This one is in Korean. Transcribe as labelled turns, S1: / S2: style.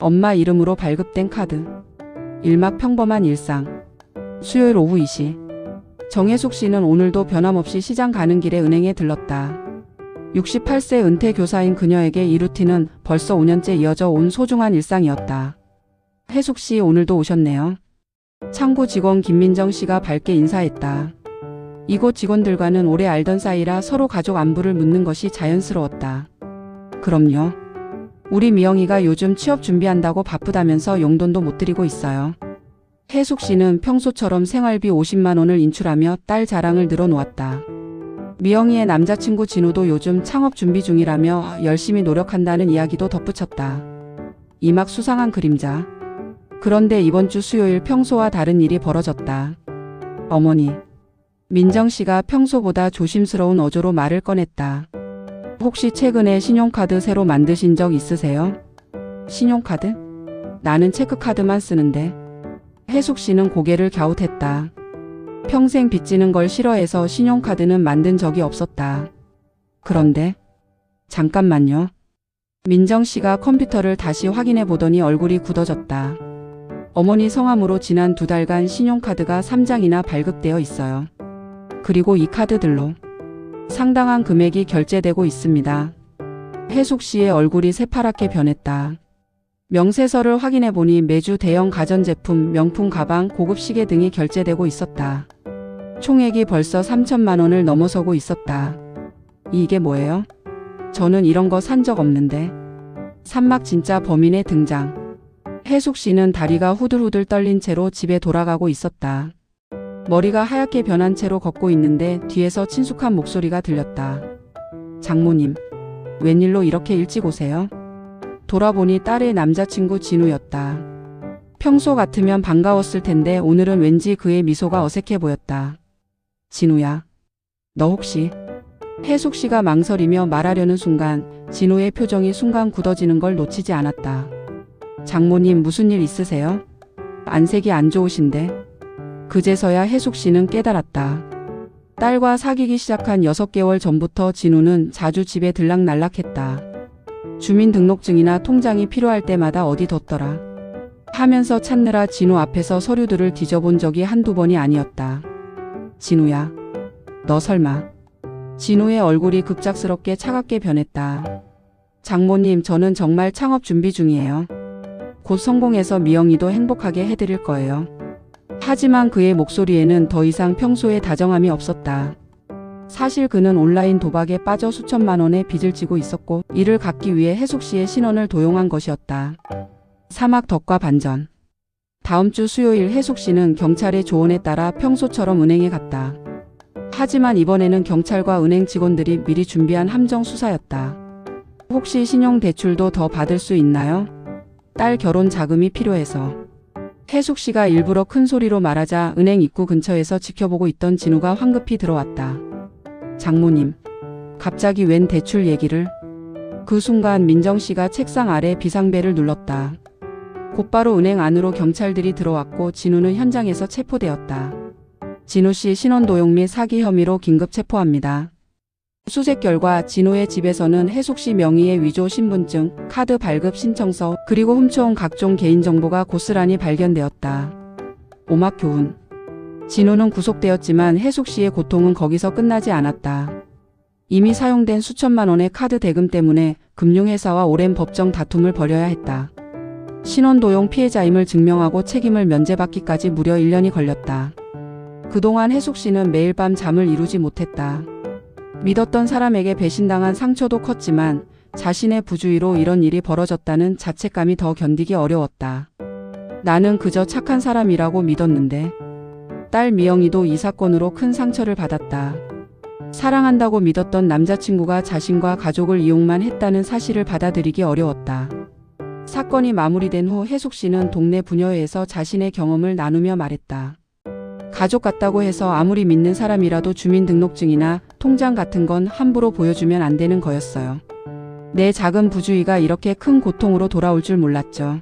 S1: 엄마 이름으로 발급된 카드. 일막 평범한 일상. 수요일 오후 2시. 정혜숙 씨는 오늘도 변함없이 시장 가는 길에 은행에 들렀다. 68세 은퇴 교사인 그녀에게 이 루틴은 벌써 5년째 이어져 온 소중한 일상이었다. 혜숙 씨 오늘도 오셨네요. 창구 직원 김민정 씨가 밝게 인사했다. 이곳 직원들과는 오래 알던 사이라 서로 가족 안부를 묻는 것이 자연스러웠다. 그럼요. 우리 미영이가 요즘 취업 준비한다고 바쁘다면서 용돈도 못 드리고 있어요. 혜숙 씨는 평소처럼 생활비 50만 원을 인출하며 딸 자랑을 늘어놓았다. 미영이의 남자친구 진우도 요즘 창업 준비 중이라며 열심히 노력한다는 이야기도 덧붙였다. 이막 수상한 그림자. 그런데 이번 주 수요일 평소와 다른 일이 벌어졌다. 어머니. 민정 씨가 평소보다 조심스러운 어조로 말을 꺼냈다. 혹시 최근에 신용카드 새로 만드신 적 있으세요? 신용카드? 나는 체크카드만 쓰는데. 혜숙 씨는 고개를 갸웃했다. 평생 빚지는 걸 싫어해서 신용카드는 만든 적이 없었다. 그런데 잠깐만요. 민정 씨가 컴퓨터를 다시 확인해 보더니 얼굴이 굳어졌다. 어머니 성함으로 지난 두 달간 신용카드가 3장이나 발급되어 있어요. 그리고 이 카드들로 상당한 금액이 결제되고 있습니다. 혜숙 씨의 얼굴이 새파랗게 변했다. 명세서를 확인해 보니 매주 대형 가전제품, 명품 가방, 고급 시계 등이 결제되고 있었다. 총액이 벌써 3천만 원을 넘어서고 있었다. 이게 뭐예요? 저는 이런 거 산 적 없는데. 산막 진짜 범인의 등장. 혜숙 씨는 다리가 후들후들 떨린 채로 집에 돌아가고 있었다. 머리가 하얗게 변한 채로 걷고 있는데 뒤에서 친숙한 목소리가 들렸다. 장모님, 웬일로 이렇게 일찍 오세요? 돌아보니 딸의 남자친구 진우였다. 평소 같으면 반가웠을 텐데 오늘은 왠지 그의 미소가 어색해 보였다. 진우야, 너 혹시? 혜숙 씨가 망설이며 말하려는 순간 진우의 표정이 순간 굳어지는 걸 놓치지 않았다. 장모님 무슨 일 있으세요? 안색이 안 좋으신데? 그제서야 혜숙 씨는 깨달았다. 딸과 사귀기 시작한 6개월 전부터 진우는 자주 집에 들락날락했다. 주민등록증이나 통장이 필요할 때마다 어디 뒀더라. 하면서 찾느라 진우 앞에서 서류들을 뒤져본 적이 한두 번이 아니었다. 진우야, 너 설마. 진우의 얼굴이 급작스럽게 차갑게 변했다. 장모님, 저는 정말 창업 준비 중이에요. 곧 성공해서 미영이도 행복하게 해드릴 거예요. 하지만 그의 목소리에는 더 이상 평소의 다정함이 없었다. 사실 그는 온라인 도박에 빠져 수천만 원의 빚을 지고 있었고 이를 갚기 위해 혜숙 씨의 신원을 도용한 것이었다. 사막 덕과 반전. 다음 주 수요일 혜숙 씨는 경찰의 조언에 따라 평소처럼 은행에 갔다. 하지만 이번에는 경찰과 은행 직원들이 미리 준비한 함정 수사였다. 혹시 신용 대출도 더 받을 수 있나요? 딸 결혼 자금이 필요해서. 혜숙 씨가 일부러 큰 소리로 말하자 은행 입구 근처에서 지켜보고 있던 진우가 황급히 들어왔다. 장모님, 갑자기 웬 대출 얘기를? 그 순간 민정 씨가 책상 아래 비상벨을 눌렀다. 곧바로 은행 안으로 경찰들이 들어왔고 진우는 현장에서 체포되었다. 진우 씨 신원 도용 및 사기 혐의로 긴급 체포합니다. 수색 결과 진우의 집에서는 혜숙 씨 명의의 위조 신분증, 카드 발급 신청서, 그리고 훔쳐온 각종 개인정보가 고스란히 발견되었다. 오막 교훈. 진우는 구속되었지만 혜숙 씨의 고통은 거기서 끝나지 않았다. 이미 사용된 수천만 원의 카드 대금 때문에 금융회사와 오랜 법정 다툼을 벌여야 했다. 신원도용 피해자임을 증명하고 책임을 면제받기까지 무려 1년이 걸렸다. 그동안 혜숙 씨는 매일 밤 잠을 이루지 못했다. 믿었던 사람에게 배신당한 상처도 컸지만 자신의 부주의로 이런 일이 벌어졌다는 자책감이 더 견디기 어려웠다. 나는 그저 착한 사람이라고 믿었는데 딸 미영이도 이 사건으로 큰 상처를 받았다. 사랑한다고 믿었던 남자친구가 자신과 가족을 이용만 했다는 사실을 받아들이기 어려웠다. 사건이 마무리된 후 혜숙 씨는 동네 부녀회에서 자신의 경험을 나누며 말했다. 가족 같다고 해서 아무리 믿는 사람이라도 주민등록증이나 통장 같은 건 함부로 보여주면 안 되는 거였어요. 내 작은 부주의가 이렇게 큰 고통으로 돌아올 줄 몰랐죠.